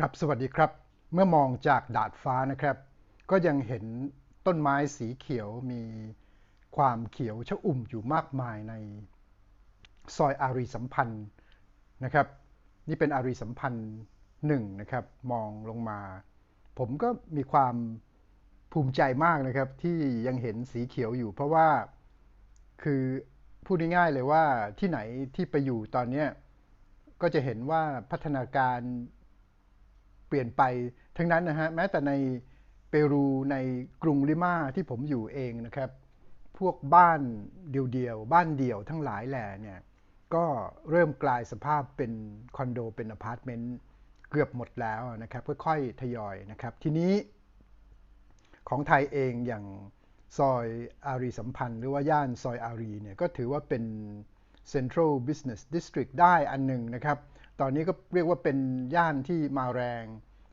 ครับสวัสดีครับ เมื่อมองจากดาดฟ้านะครับ ก็ยังเห็นต้นไม้สีเขียวมีความเขียวชอุ่มอยู่มากมายในซอยอารีสัมพันธ์นะครับ นี่เป็นอารีสัมพันธ์หนึ่งนะครับ มองลงมา ผมก็มีความภูมิใจมากนะครับ ที่ยังเห็นสีเขียวอยู่ เพราะว่าคือพูดง่ายๆเลยว่าที่ไหนที่ไปอยู่ตอนนี้ก็จะเห็นว่าพัฒนาการ เปลี่ยนไปทั้งนั้นนะฮะแม้แต่ในเปรูในกรุงลิมาที่ผมอยู่เองนะครับ พวกบ้านเดียวๆบ้านเดี่ยวทั้งหลายแหล่เนี่ยก็เริ่มกลายสภาพเป็นคอนโดเป็นอพาร์ตเมนต์เกือบหมดแล้วนะครับค่อยๆทยอยนะครับ ทีนี้ของไทยเองอย่างซอยอารีสัมพันธ์ หรือว่าย่านซอยอารีเนี่ยก็ถือว่าเป็น Central Business District ได้อันหนึ่งนะครับ ตอนนี้ก็เรียกว่าเป็นย่านที่มาแรง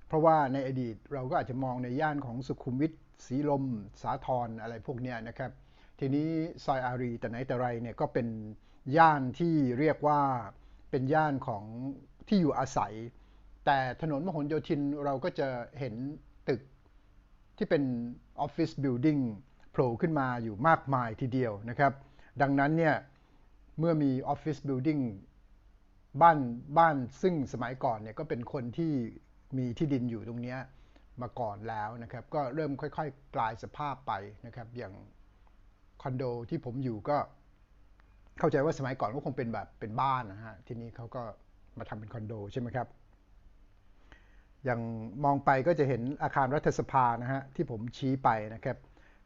เพราะว่าในอดีตเราก็อาจจะมองในย่านของสุขุมวิทสีลม สาทรอะไรพวกนี้นะครับ ทีนี้ซอยอารีแต่ไหนแต่ไรเนี่ยก็เป็นย่านที่เรียกว่าเป็นย่านของที่อยู่อาศัย แต่ถนนมหนโยธินเราก็จะเห็นตึกที่เป็นออฟฟิศบิลดิ่งโผล่ขึ้นมาอยู่มากมายทีเดียวนะครับ ดังนั้นเนี่ยเมื่อมีออฟฟิศบิลดิ่ง บ้านบ้านซึ่งสมัยก่อนเนี่ยก็เป็นคนที่มีที่ดินอยู่ตรงนี้มาก่อนแล้วนะครับ ก็เริ่มค่อยๆกลายสภาพไปนะครับ อย่างคอนโดที่ผมอยู่ก็ เข้าใจว่าสมัยก่อนก็คงเป็นแบบเป็นบ้านนะฮะทีนี้เขาก็มาทำเป็นคอนโดใช่ไหมครับอย่างมองไปก็จะเห็นอาคารรัฐสภานะฮะที่ผมชี้ไปนะครับ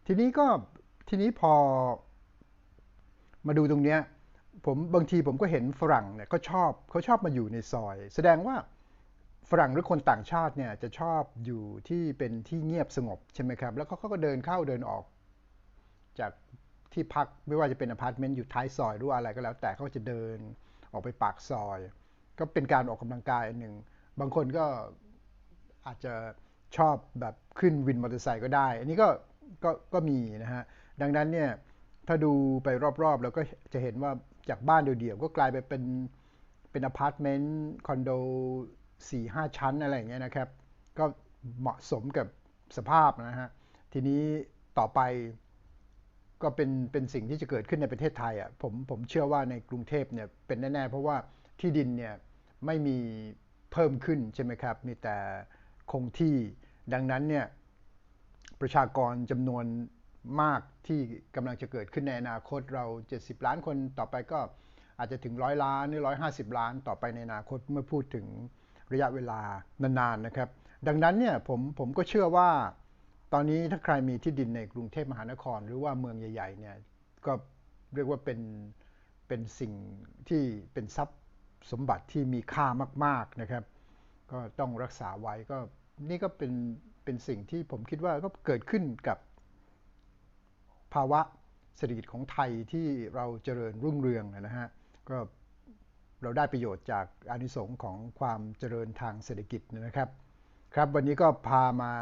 ทีนี้ก็ทีนี้พอมาดูตรงเนี้ย ผมบางทีผมก็เห็นฝรั่งเนี่ยก็ชอบเขาชอบมาอยู่ในซอย แสดงว่าฝรั่งหรือคนต่างชาติเนี่ยจะชอบอยู่ที่เป็นที่เงียบสงบใช่ไหมครับ แล้วเขาก็เดินเข้าเดินออก จากที่พักไม่ว่าจะเป็นอพาร์ตเมนต์อยู่ท้ายซอยหรืออะไรก็แล้ว แต่เขาจะเดินออกไปปากซอย ก็เป็นการออกกำลังกายอันหนึ่งบางคนก็อาจจะชอบแบบขึ้นวินมอเตอร์ไซค์ก็ได้ อันนี้ก็ก็ก็มีนะฮะดังนั้นเนี่ย ถ้าดูไปรอบๆเราก็จะเห็นว่าจากบ้านเดี่ยวๆ ก็กลายไปเป็นเป็นอพาร์ตเมนต์คอนโดสี่ห้าชั้นอะไรอย่างเงี้ยนะครับ ก็เหมาะสมกับสภาพนะฮะ ทีนี้ต่อไปก็เป็นเป็นสิ่งที่จะเกิดขึ้นในประเทศไทยอะผมผมเชื่อว่าในกรุงเทพเนี่ยเป็นแน่ๆ เพราะว่าที่ดินเนี่ยไม่มีเพิ่มขึ้นใช่ไหมครับ มีแต่คงที่ดังนั้นเนี่ยประชากรจำนวน มากที่กำลังจะเกิดขึ้นในอนาคตเรา 70 ล้านคนต่อไปก็อาจจะถึงร้อยล้านหรือร้อยห้าสิบล้านต่อไปในอนาคตเมื่อพูดถึงระยะเวลานานๆนะครับ ดังนั้นเนี่ยผมผมก็เชื่อว่า ตอนนี้ถ้าใครมีที่ดินในกรุงเทพมหานคร หรือว่าเมืองใหญ่ๆเนี่ยก็เรียกว่าเป็นเป็นสิ่งที่เป็นทรัพย์สมบัติที่มีค่ามาก ๆนะครับ ก็ต้องรักษาไว้ก็นี่ก็เป็นเป็นสิ่งที่ผมคิดว่าก็เกิดขึ้นกับ ภาวะเศรษฐกิจของไทยที่เราเจริญรุ่งเรืองนะฮะก็เราได้ประโยชน์จากอานิสงส์ของความเจริญทางเศรษฐกิจนะครับ ครับวันนี้ก็พามา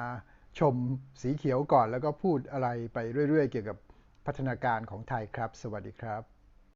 ชมสีเขียวก่อนแล้วก็พูดอะไรไปเรื่อย ๆ เกี่ยวกับพัฒนาการของไทยครับ สวัสดีครับ